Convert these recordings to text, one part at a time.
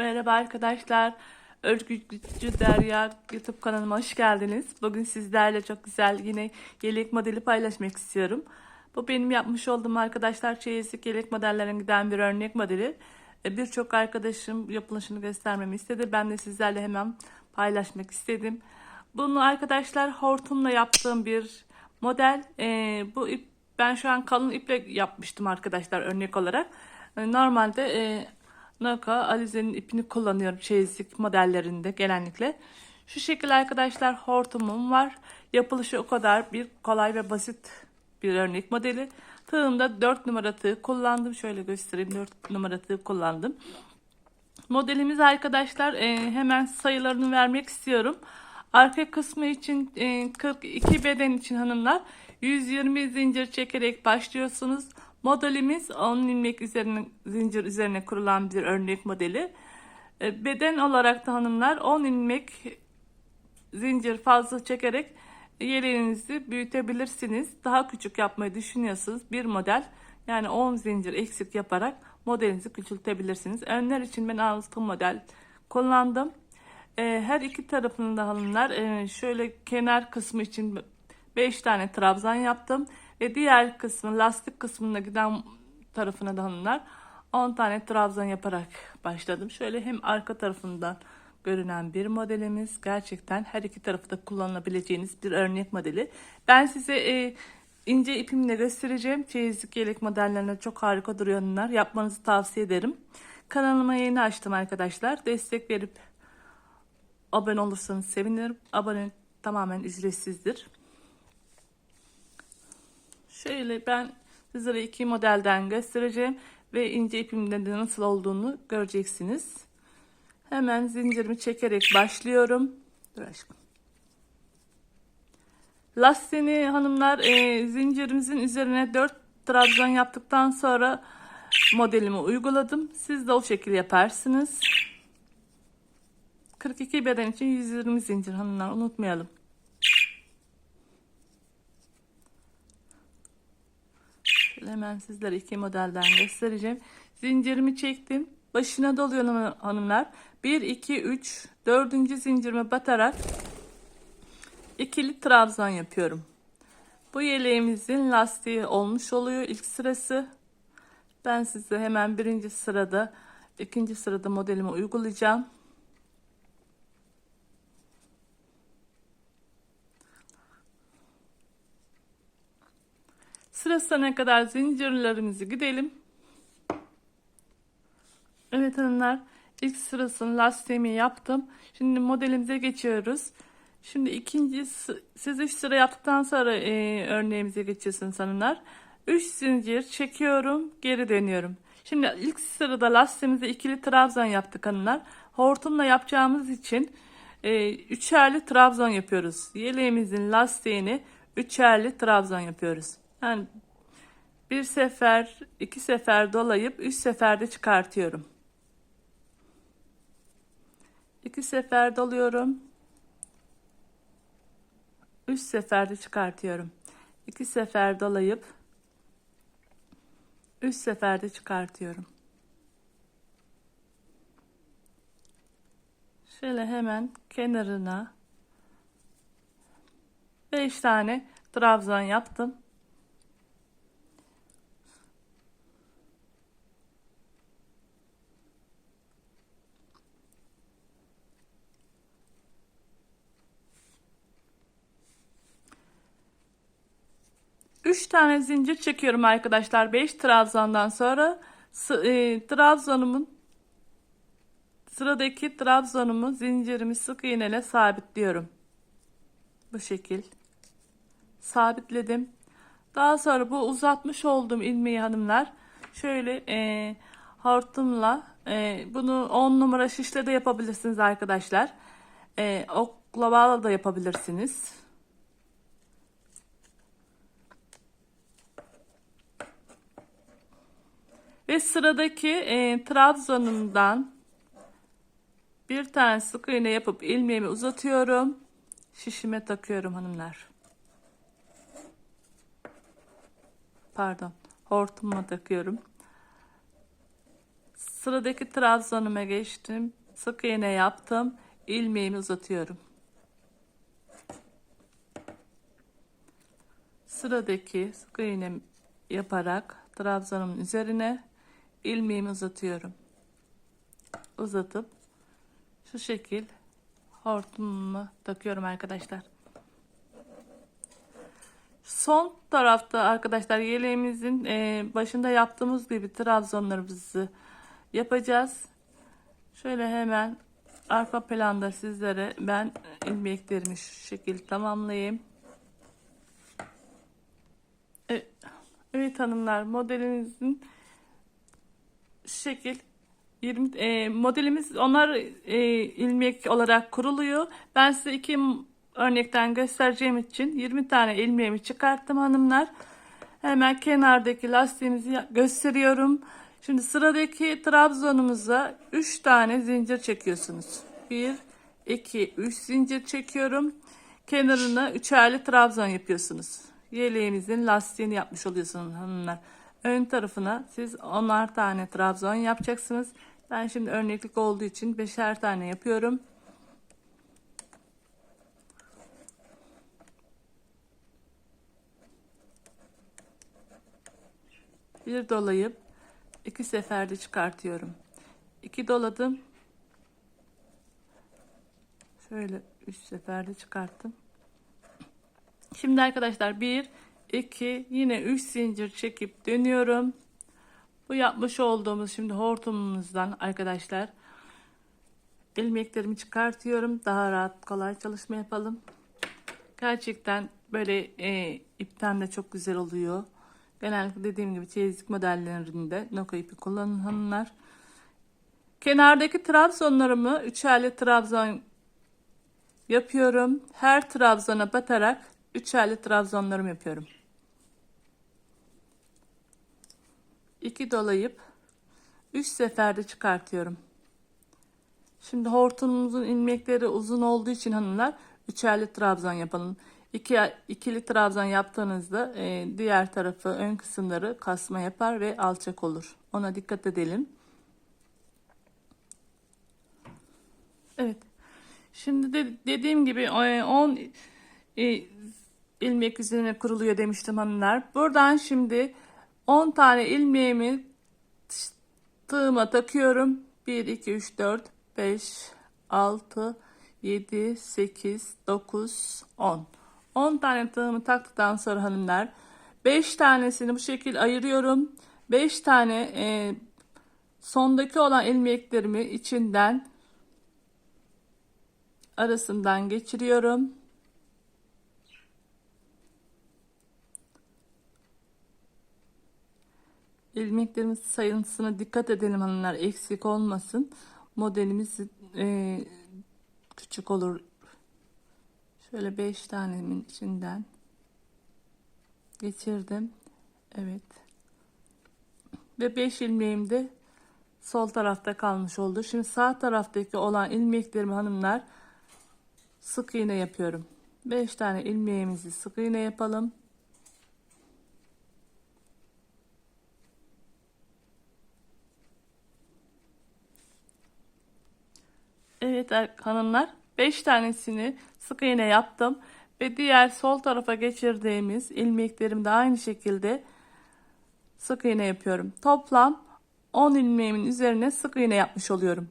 Merhaba arkadaşlar. Örgücü Derya YouTube kanalıma hoş geldiniz. Bugün sizlerle çok güzel yine yelek modeli paylaşmak istiyorum. Bu benim yapmış olduğum arkadaşlar çeyizlik yelek modellerine giden bir örnek modeli. E, Birçok arkadaşım yapılışını göstermemi istedi. Ben de sizlerle hemen paylaşmak istedim. Bunu arkadaşlar hortumla yaptığım bir model. E, bu ip ben şu an kalın iple yapmıştım arkadaşlar örnek olarak. E, Normalde Naka Alize'nin ipini kullanıyorum çeyizlik modellerinde genellikle. Şu şekilde arkadaşlar hortumum var. Yapılışı o kadar bir kolay ve basit bir örnek modeli. Tığımda 4 numara tığ kullandım. Şöyle göstereyim 4 numara tığ kullandım. Modelimiz arkadaşlar e, hemen sayılarını vermek istiyorum. Arka kısmı için e, 42 beden için hanımlar 120 zincir çekerek başlıyorsunuz. Modelimiz 10 ilmek üzerine, zincir üzerine kurulan bir örnek modeli. E, beden olarak da hanımlar 10 ilmek zincir fazla çekerek yeleğinizi büyütebilirsiniz. Daha küçük yapmayı düşünüyorsunuz. Bir model yani 10 zincir eksik yaparak modelinizi küçültebilirsiniz. Önler için ben altı model kullandım. Ee, her iki tarafında hanımlar e, şöyle kenar kısmı için 5 tane trabzan yaptım. Ve diğer kısmı lastik kısmına giden tarafına da hanımlar 10 tane trabzan yaparak başladım. Şöyle hem arka tarafından görünen bir modelimiz. Gerçekten her iki tarafı da kullanılabileceğiniz bir örnek modeli. Ben size e, ince ipimle göstereceğim. Çeyizlik yelek modellerine çok harika duruyor onlar. Yapmanızı tavsiye ederim. Kanalıma yeni açtım arkadaşlar. Destek verip abone olursanız sevinirim. Abone tamamen ücretsizdir. Şöyle ben sizlere iki modelden göstereceğim ve ince ipimde de nasıl olduğunu göreceksiniz. Hemen zincirimi çekerek başlıyorum. Dur aşkım. Lastiğini hanımlar e, zincirimizin üzerine 4 trabzan yaptıktan sonra modelimi uyguladım. Siz de o şekilde yaparsınız. 42 beden için 120 zincir hanımlar unutmayalım. Hemen sizlere iki modelden göstereceğim. Zincirimi çektim. Başına doluyorum hanımlar. 1, 2, 3, 4. zincirime batarak ikili trabzan yapıyorum. Bu yeleğimizin lastiği olmuş oluyor ilk sırası. Ben size hemen birinci sırada, ikinci sırada modelimi uygulayacağım. Sırasına kadar zincirlerimizi gidelim. Evet hanımlar ilk sırasının lastiğimi yaptım. Şimdi modelimize geçiyoruz. Şimdi ikinci siz 3 sıra yaptıktan sonra e, örneğimize geçiyorsunuz hanımlar. 3 zincir çekiyorum geri dönüyorum. Şimdi ilk sırada lastiğimize ikili trabzan yaptık hanımlar. Hortumla yapacağımız için e, üçerli trabzan yapıyoruz. Yeleğimizin lastiğini üçerli trabzan yapıyoruz. Yani bir sefer, iki sefer dolayıp üç seferde çıkartıyorum. İki sefer doluyorum. Üç seferde çıkartıyorum. İki sefer dolayıp üç seferde çıkartıyorum. Şöyle hemen kenarına beş tane trabzan yaptım. Üç tane zincir çekiyorum arkadaşlar. Beş trabzandan sonra e, trabzanımın sıradaki trabzanımı zincirimi sık iğneyle sabitliyorum. Bu şekil. Sabitledim. Daha sonra bu uzatmış olduğum ilmeği hanımlar şöyle e, hortumla e, bunu 10 numara şişle de yapabilirsiniz arkadaşlar. E, oklavayla da yapabilirsiniz. Ve sıradaki e, trabzanımdan bir tane sık iğne yapıp ilmeğimi uzatıyorum. Şişime takıyorum hanımlar. Pardon. Hortumuma takıyorum. Sıradaki trabzanıma geçtim. Sık iğne yaptım. ilmeğimi uzatıyorum. Sıradaki sık iğne yaparak trabzanımın üzerine ilmeğimi uzatıyorum. Uzatıp şu şekil hortumuma takıyorum arkadaşlar. Son tarafta arkadaşlar yeleğimizin e, başında yaptığımız gibi trabzonlarımızı yapacağız. Şöyle hemen arka planda sizlere ben ilmeklerimi şu şekil tamamlayayım. Evet, hanımlar modelimizin şekil 20 e, modelimiz onlar e, ilmek olarak kuruluyor. Ben size iki örnekten göstereceğim için 20 tane ilmeğimi çıkarttım hanımlar. Hemen kenardaki lastiğimizi gösteriyorum. Şimdi sıradaki trabzonumuza 3 tane zincir çekiyorsunuz. 1 2 3 zincir çekiyorum. Kenarına üçerli trabzon yapıyorsunuz. Yeleğimizin lastiğini yapmış oluyorsunuz hanımlar. Ön tarafına siz 10'ar tane trabzon yapacaksınız. Ben şimdi örneklik olduğu için beşer tane yapıyorum. Bir dolayıp iki seferde çıkartıyorum. İki doladım. Şöyle üç seferde çıkarttım. Şimdi arkadaşlar bir, iki, yine üç zincir çekip dönüyorum. Bu yapmış olduğumuz şimdi hortumumuzdan arkadaşlar ilmeklerimi çıkartıyorum. Daha rahat kolay çalışma yapalım. Gerçekten böyle e, ipten de çok güzel oluyor. Genellikle dediğim gibi çeyizlik modellerinde Noko ipi kullanın hanımlar. Kenardaki trabzonlarımı üçerli trabzon yapıyorum. Her trabzona batarak üçerli trabzonlarımı yapıyorum. 2 dolayıp 3 seferde çıkartıyorum. Şimdi hortumumuzun ilmekleri uzun olduğu için hanımlar üçerli trabzan yapalım. İki, ikili trabzan yaptığınızda e, diğer tarafı ön kısımları kasma yapar ve alçak olur. Ona dikkat edelim. Evet. Şimdi de dediğim gibi 10 e, ilmek üzerine kuruluyor demiştim hanımlar. Buradan şimdi 10 tane ilmeğimi tığıma takıyorum. 1, 2, 3, 4, 5, 6, 7, 8, 9, 10. 10 tane tığımı taktıktan sonra hanımlar 5 tanesini bu şekil ayırıyorum. 5 tane e, sondaki olan ilmeklerimi içinden arasından geçiriyorum. İlmeklerimiz sayısına dikkat edelim hanımlar eksik olmasın. Modelimiz e, küçük olur. Şöyle 5 tanemin içinden geçirdim. Evet. Ve 5 ilmeğim de sol tarafta kalmış oldu. Şimdi sağ taraftaki olan ilmeklerimi hanımlar sık iğne yapıyorum. 5 tane ilmeğimizi sık iğne yapalım. Evet hanımlar 5 tanesini sık iğne yaptım ve diğer sol tarafa geçirdiğimiz ilmeklerim de aynı şekilde sık iğne yapıyorum. Toplam 10 ilmeğimin üzerine sık iğne yapmış oluyorum.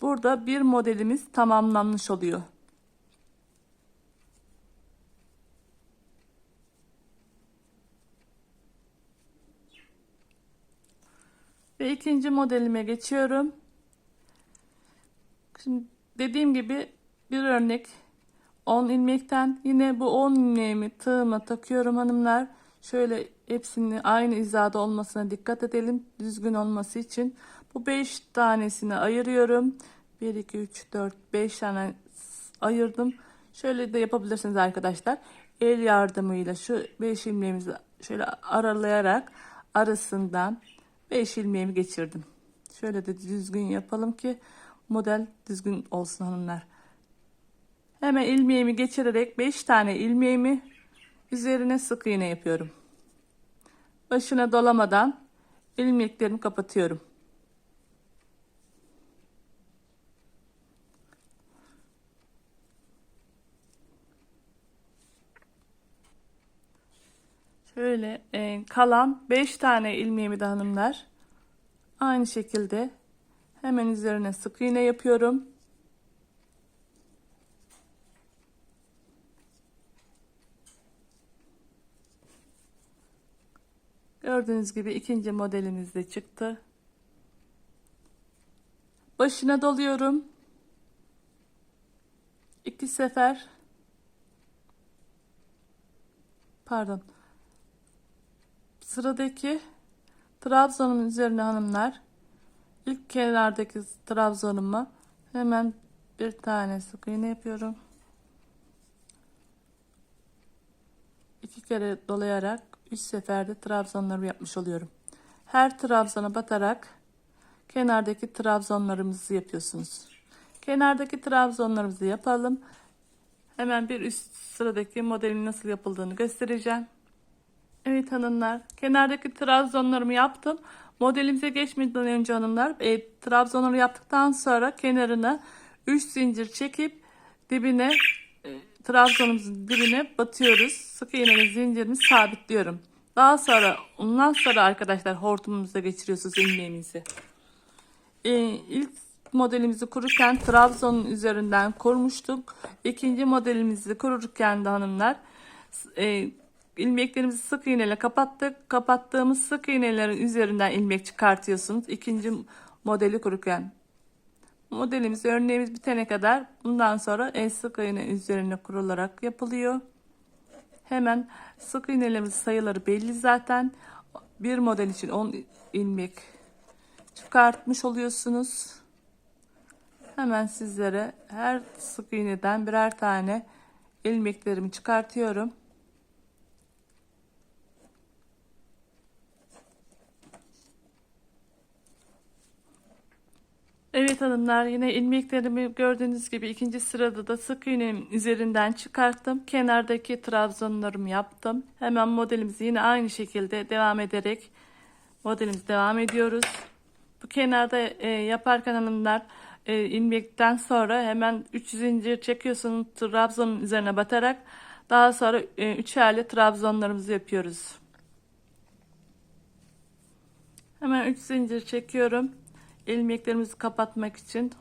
Burada bir modelimiz tamamlanmış oluyor. Ve ikinci modelime geçiyorum. Şimdi dediğim gibi bir örnek 10 ilmekten yine bu 10 ilmeğimi tığıma takıyorum hanımlar. Şöyle hepsini aynı hizada olmasına dikkat edelim. Düzgün olması için. Bu 5 tanesini ayırıyorum. 1, 2, 3, 4, 5 tane ayırdım. Şöyle de yapabilirsiniz arkadaşlar. El yardımıyla şu 5 ilmeğimizi şöyle aralayarak arasından 5 ilmeğimi geçirdim. Şöyle de düzgün yapalım ki Model düzgün olsun hanımlar. Hemen ilmeğimi geçirerek 5 tane ilmeğimi üzerine sık iğne yapıyorum. Başına dolamadan ilmeklerimi kapatıyorum. Şöyle e, kalan 5 tane ilmeğimi de hanımlar aynı şekilde hemen üzerine sık iğne yapıyorum. Gördüğünüz gibi ikinci modelimiz de çıktı. Başına doluyorum. İki sefer pardon sıradaki trabzanın üzerine hanımlar ilk kenardaki trabzanıma hemen bir tane sık iğne yapıyorum. iki kere dolayarak üç seferde trabzanlarımı yapmış oluyorum. Her trabzana batarak kenardaki trabzanlarımızı yapıyorsunuz. Kenardaki trabzanlarımızı yapalım. Hemen bir üst sıradaki modelin nasıl yapıldığını göstereceğim. Evet hanımlar, kenardaki trabzanlarımı yaptım. Modelimize geçmeden önce hanımlar, e, trabzanları yaptıktan sonra kenarına 3 zincir çekip dibine e, trabzanımızın dibine batıyoruz. Sık iğneli zincirimizi sabitliyorum. Daha sonra ondan sonra arkadaşlar hortumumuza geçiriyorsunuz ilmeğimizi. Ee, ilk modelimizi kururken trabzanın üzerinden kurmuştuk. İkinci modelimizi kururken de hanımlar e, ilmeklerimizi sık iğneyle kapattık. Kapattığımız sık iğnelerin üzerinden ilmek çıkartıyorsunuz. İkinci modeli kururken Modelimiz örneğimiz bitene kadar bundan sonra en sık iğne üzerine kurularak yapılıyor. Hemen sık iğnelerimiz sayıları belli zaten. Bir model için 10 ilmek çıkartmış oluyorsunuz. Hemen sizlere her sık iğneden birer tane ilmeklerimi çıkartıyorum. Evet hanımlar yine ilmeklerimi gördüğünüz gibi ikinci sırada da sık iğnemin üzerinden çıkarttım. Kenardaki trabzanlarımı yaptım. Hemen modelimizi yine aynı şekilde devam ederek modelimiz devam ediyoruz. Bu kenarda e, yaparken hanımlar e, ilmekten sonra hemen 3 zincir çekiyorsunuz trabzanın üzerine batarak daha sonra e, üçerli trabzanlarımızı yapıyoruz. Hemen 3 zincir çekiyorum ilmeklerimizi kapatmak için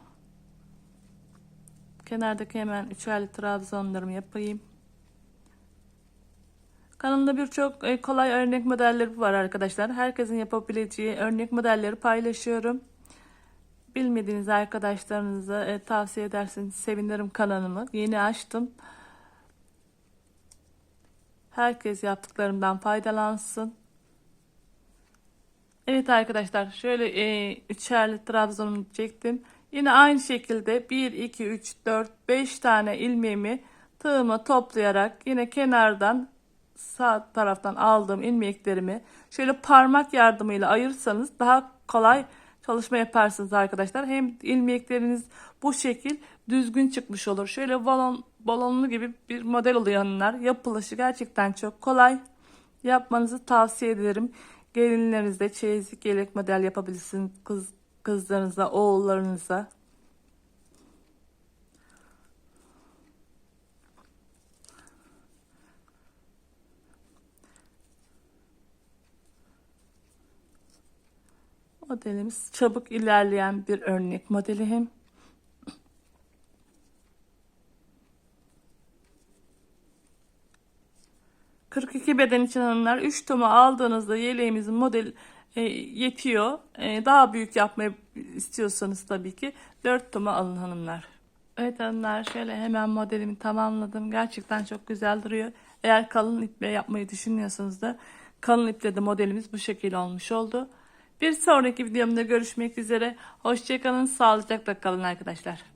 kenardaki hemen üçerli trabzanlarımı yapayım. Kanalımda birçok e, kolay örnek modelleri var arkadaşlar. Herkesin yapabileceği örnek modelleri paylaşıyorum. Bilmediğiniz arkadaşlarınıza e, tavsiye ederseniz sevinirim kanalımı. Yeni açtım. Herkes yaptıklarımdan faydalansın. Evet arkadaşlar şöyle e, üçerli trabzanımı çektim. Yine aynı şekilde 1, 2, 3, 4, 5 tane ilmeğimi tığıma toplayarak yine kenardan sağ taraftan aldığım ilmeklerimi şöyle parmak yardımıyla ayırsanız daha kolay çalışma yaparsınız arkadaşlar. Hem ilmekleriniz bu şekil düzgün çıkmış olur. Şöyle balon balonlu gibi bir model oluyor hanımlar. Yapılışı gerçekten çok kolay. Yapmanızı tavsiye ederim. Gelinlerinizde çeyizlik yelek model yapabilirsiniz kız, kızlarınıza, oğullarınıza. Modelimiz çabuk ilerleyen bir örnek modeli hem. 42 beden için hanımlar 3 toma aldığınızda yeleğimizin model e, yetiyor. E, daha büyük yapmayı istiyorsanız tabii ki 4 toma alın hanımlar. Evet hanımlar şöyle hemen modelimi tamamladım. Gerçekten çok güzel duruyor. Eğer kalın iple yapmayı düşünüyorsanız da kalın iple de modelimiz bu şekilde olmuş oldu. Bir sonraki videomda görüşmek üzere. Hoşçakalın, sağlıcakla kalın arkadaşlar.